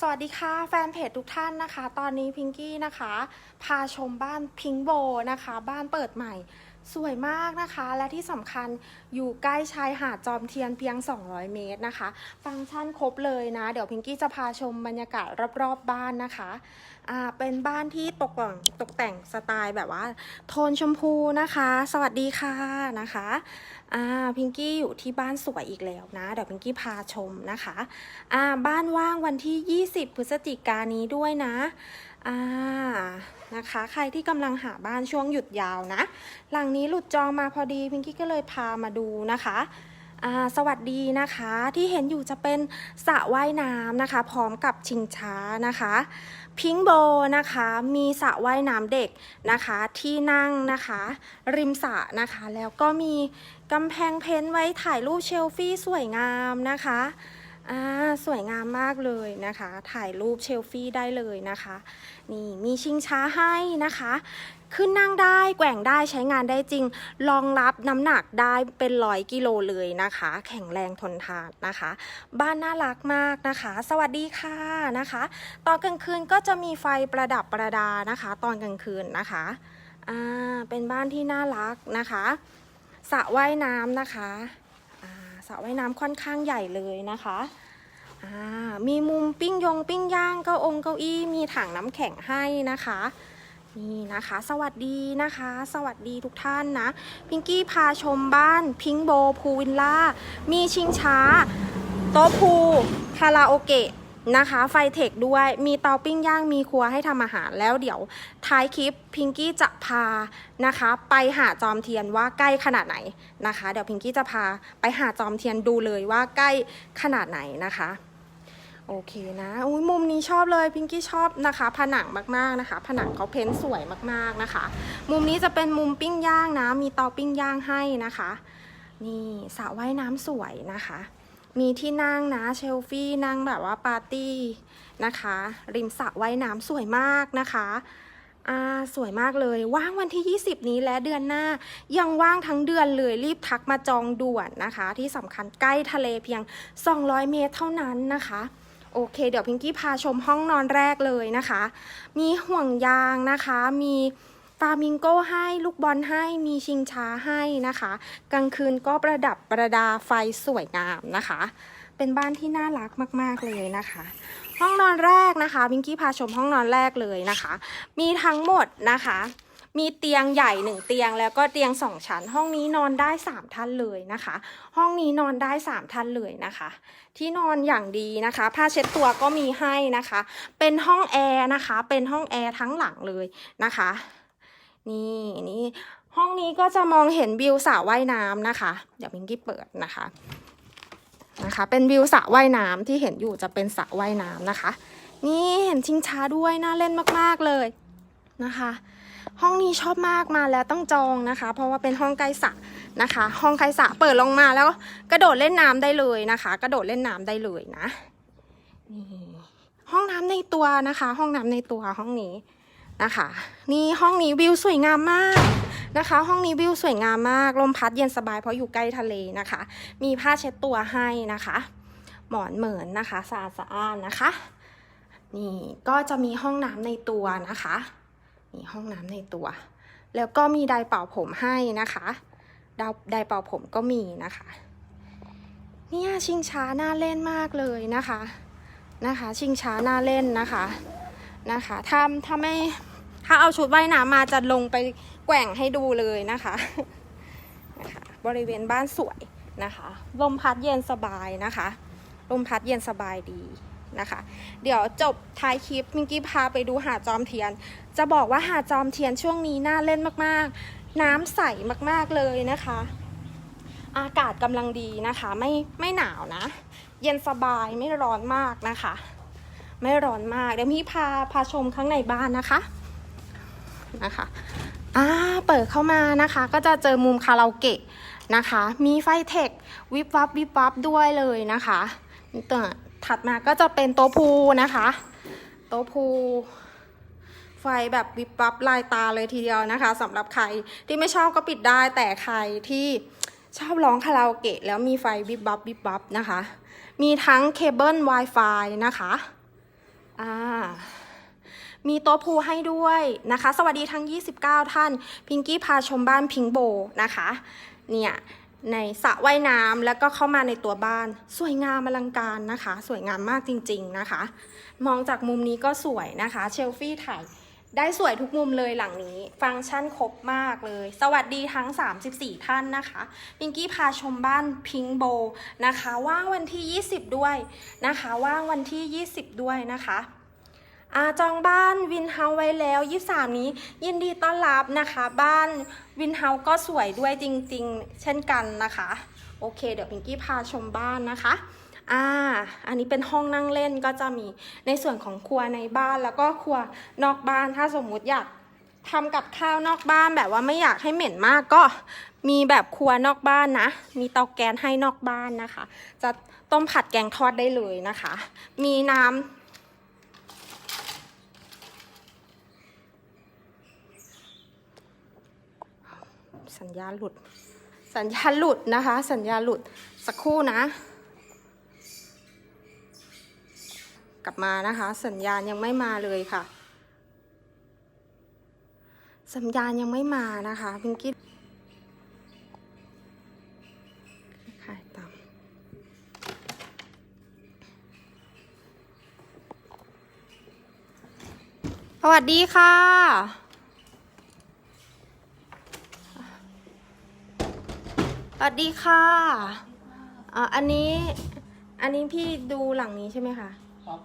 สวัสดีค่ะ แฟนเพจทุกท่านนะคะ ตอนนี้พิงกี้นะคะ พาชมบ้านพิงโบนะคะ บ้านเปิดใหม่ สวยมากนะคะ และที่สำคัญอยู่ใกล้ชายหาดจอมเทียนเพียง 200 เมตรนะคะ ฟังก์ชันครบเลยนะ เดี๋ยวพิงกี้จะพาชมบรรยากาศรอบๆบ้านนะคะอ่าเป็นบ้านที่ตกแต่งตกแต่งสไตล์แบบว่า โทนชมพูนะคะ สวัสดีค่ะนะคะอ่าพิงกี้อยู่ที่บ้านสวยอีกแล้วนะเดี๋ยวพิงกี้พาชมนะคะอ่าบ้านว่างวันที่ 20 พฤศจิกายนนี้ด้วยนะอ่านะคะ ใครที่กำลังหาบ้านช่วงหยุดยาวนะ หลังนี้หลุดจองมาพอดีพิงกี้ก็เลยพามาดูนะคะสวัสดีนะคะที่เห็นอยู่จะเป็นสระว่ายน้ำนะคะ พร้อมกับชิงช้านะคะ พิงโบนะคะมีสระว่ายน้ำเด็กนะคะที่นั่งนะคะ ริมสระนะคะ แล้วก็มี กำแพงเพ้นไว้ถ่ายรูปเชลฟี่สวยงามนะคะอ่าสวยงามมากเลยนะคะ ถ่ายรูปเชลฟี่ได้เลยนะคะ นี่มีชิงช้าให้นะคะ ขึ้นนั่งได้แกว่งได้ใช้งานได้จริง รองรับน้ำหนักได้เป็นร้อยกิโลเลยนะคะ แข็งแรงทนทานนะคะ บ้านน่ารักมากนะคะ สวัสดีค่ะนะคะ ตอนกลางคืนก็จะมีไฟประดับประดานะคะ ตอนกลางคืนนะคะอ่าเป็นบ้านที่น่ารักนะคะ สระว่ายน้ำนะคะสระว่ายน้ำค่อนข้างใหญ่เลยนะคะมีมุมปิ้งยงปิ้งย่างเก้าองเก้าอี้มีถังน้ำแข็งให้นะคะนี่นะคะ สวัสดีนะคะ สวัสดีทุกท่านนะ พิงกี้พาชมบ้านพิงโบพูวิลล่า มีชิงช้า โต๊ะพูคาราโอเกะ นะคะ ไฟเทคด้วยมีเตาปิ้งย่างมีครัวให้ทำอาหารแล้วเดี๋ยวท้ายคลิปพิงกี้จะพานะคะ ไปหาจอมเทียนว่าใกล้ขนาดไหนนะคะ เดี๋ยวพิงกี้จะพาไปหาจอมเทียนดูเลยว่าใกล้ขนาดไหนนะคะโอเคนะอุ้ยมุมนี้ชอบเลยพิงกี้ชอบนะคะ ผนังมากๆนะคะ ผนังเขาเพ้นท์สวยมากๆนะคะ มุมนี้จะเป็นมุมปิ้งย่างนะ มีเตาปิ้งย่างให้นะคะ นี่สระว่ายน้ำสวยนะคะ มีที่นั่งนะเชลฟี่นั่งแบบว่าปาร์ตี้นะคะ ริมสระว่ายน้ำสวยมากนะคะอ่าสวยมากเลย ว่างวันที่ 20 นี้และเดือนหน้า ยังว่างทั้งเดือนเลยรีบทักมาจองด่วนนะคะ ที่สำคัญใกล้ทะเลเพียง 200 เมตรเท่านั้นนะคะโอเค เดี๋ยวพิงกี้พาชมห้องนอนแรกเลยนะคะ มีห่วงยางนะคะมี ฟามิงโก้ให้ลูกบอลให้มีชิงช้าให้นะคะ กลางคืนก็ประดับประดาไฟสวยงามนะคะ เป็นบ้านที่น่ารักมาก ๆ เลยนะคะ ห้องนอนแรกนะคะพิงกี้พาชมห้องนอนแรกเลยนะคะ มีทั้งหมดนะคะมีเตียงใหญ่หนึ่งเตียงแล้วก็เตียงสองชั้น ห้องนี้นอนได้สามท่านเลยนะคะ ห้องนี้นอนได้สามท่านเลยนะคะ ที่นอนอย่างดีนะคะผ้าเช็ดตัวก็มีให้นะคะ เป็นห้องแอร์นะคะ เป็นห้องแอร์ทั้งหลังเลยนะคะ นี่นี่ห้องนี้ก็จะมองเห็นวิวสระว่ายน้ำนะคะ เดี๋ยวมิงกี้เปิดนะคะนะคะ เป็นวิวสระว่ายน้ำที่เห็นอยู่จะเป็นสระว่ายน้ำนะคะ นี่เห็นชิงช้าด้วยน่าเล่นมากๆเลยนะคะ ห้องนี้ชอบมากมาแล้วต้องจองนะคะ เพราะว่าเป็นห้องใกล้สระนะคะ ห้องใกล้สระเปิดลงมาแล้วกระโดดเล่นน้ำได้เลยนะคะ กระโดดเล่นน้ำได้เลยนะนี่ห้องน้ำในตัวนะคะ ห้องน้ำในตัวห้องนี้ นะคะ นี่ห้องนี้วิวสวยงามมากนะคะ ห้องนี้วิวสวยงามมาก ลมพัดเย็นสบายเพราะอยู่ใกล้ทะเลนะคะ มีผ้าเช็ดตัวให้นะคะ หมอนเหมือนนะคะสะอาดสะอ้านนะคะ นี่ก็จะมีห้องน้ำในตัวนะคะนี่ห้องน้ำในตัว แล้วก็มีไดร์เป่าผมให้นะคะดาวไดร์เป่าผมก็มีนะคะ เนี่ยชิงช้าน่าเล่นมากเลยนะคะนะคะ ชิงช้าน่าเล่นนะคะนะคะถ้าถ้าไม่ ถ้าเอาชุดว่ายน้ำมาจะลงไปแกว่งให้ดูเลยนะคะนะคะ บริเวณบ้านสวยนะคะ ลมพัดเย็นสบายนะคะ ลมพัดเย็นสบายดีนะคะ เดี๋ยวจบท้ายคลิปมิงกี้พาไปดูหาดจอมเทียน จะบอกว่าหาดจอมเทียนช่วงนี้น่าเล่นมากๆ น้ำใสมากๆเลยนะคะ อากาศกำลังดีนะคะ ไม่ไม่หนาวนะ เย็นสบายไม่ร้อนมากนะคะ ไม่ร้อนมากเดี๋ยวพี่พาพาชมข้างในบ้านนะคะ นะคะอ่าเปิดเข้ามานะคะ ก็จะเจอมุมคาราโอเกะนะคะ มีไฟเทควิบวับวิบวับด้วยเลยนะคะตัวถัดมาก็จะเป็นโต๊ะพูนะคะ โต๊ะพูไฟแบบวิบวับลายตาเลยทีเดียวนะคะสำหรับใครที่ไม่ชอบก็ปิดได้แต่ใครที่ชอบร้องคาราโอเกะแล้วมีไฟวิบวับวิบวับนะคะ มีทั้งเคเบิล Wi-Fi นะคะ อ่า มีโต๊ะพูให้ด้วยนะคะ สวัสดีทั้ง 29 ท่าน พิงกี้พาชมบ้านพิงโบนะคะ เนี่ยในสระว่ายน้ำแล้วก็เข้ามาในตัวบ้าน สวยงามอลังการนะคะ สวยงามมากจริง ๆนะคะ มองจากมุมนี้ก็สวยนะคะ เชลฟี่ถ่ายได้สวยทุกมุมเลยหลังนี้ ฟังก์ชันครบมากเลย สวัสดีทั้ง 34 ท่านนะคะพิงกี้พาชมบ้านพิงโบนะคะ ว่างวันที่ 20 ด้วยนะคะ ว่างวันที่ 20 ด้วยนะคะ อาจองบ้านวินเฮาไว้แล้ว 23 นี้ยินดีต้อนรับนะคะ บ้านวินเฮาก็สวยด้วยจริง ๆ เช่นกันนะคะ โอเค เดี๋ยวพิงกี้พาชมบ้านนะคะอ่า อันนี้เป็นห้องนั่งเล่นก็จะมีในส่วนของครัวในบ้านแล้วก็ครัวนอกบ้านถ้าสมมุติอยากทำกับข้าวนอกบ้านแบบว่าไม่อยากให้เหม็นมากก็มีแบบครัวนอกบ้านนะ มีเตาแก๊สให้นอกบ้านนะคะ จะต้มผัดแกงทอดได้เลยนะคะ มีน้ำ สัญญาณหลุด สัญญาณหลุดนะคะ สัญญาณหลุดสักครู่นะ กลับมานะคะ สัญญาณยังไม่มาเลยค่ะ สัญญาณยังไม่มานะคะพิงกี้ขายตามสวัสดีค่ะ สวัสดีค่ะอ่าอันนี้ อันนี้พี่ดูหลังนี้ใช่ไหมคะ ครับ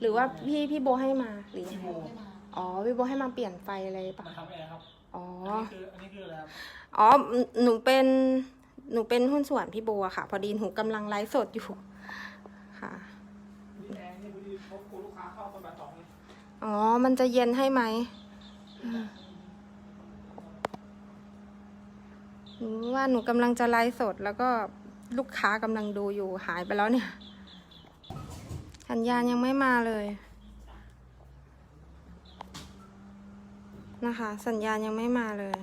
หรือว่าพี่พี่โบให้มาหรือยังพี่ไงโบอ๋อ พี่โบให้มาเปลี่ยนไฟอะไรปะมาทำแอร์ครับอ๋อ อันนี้คืออันนี้คืออะไรครับอ๋อ หนูเป็น หนูเป็นหุ้นส่วนพี่โบอะค่ะ พอดีหนูกำลังไลฟ์สดอยู่ ค่ะ นี่แอร์นี่พอดีพบคุณลูกค้าเข้าคนแบบสองนี่อ๋อ มันจะเย็นให้ไหม อืมหนู ว่าหนูกำลังจะไลฟ์สด แล้วก็ลูกค้ากำลังดูอยู่หายไปแล้วเนี่ย สัญญาณยังไม่มาเลย นะคะ สัญญาณยังไม่มาเลย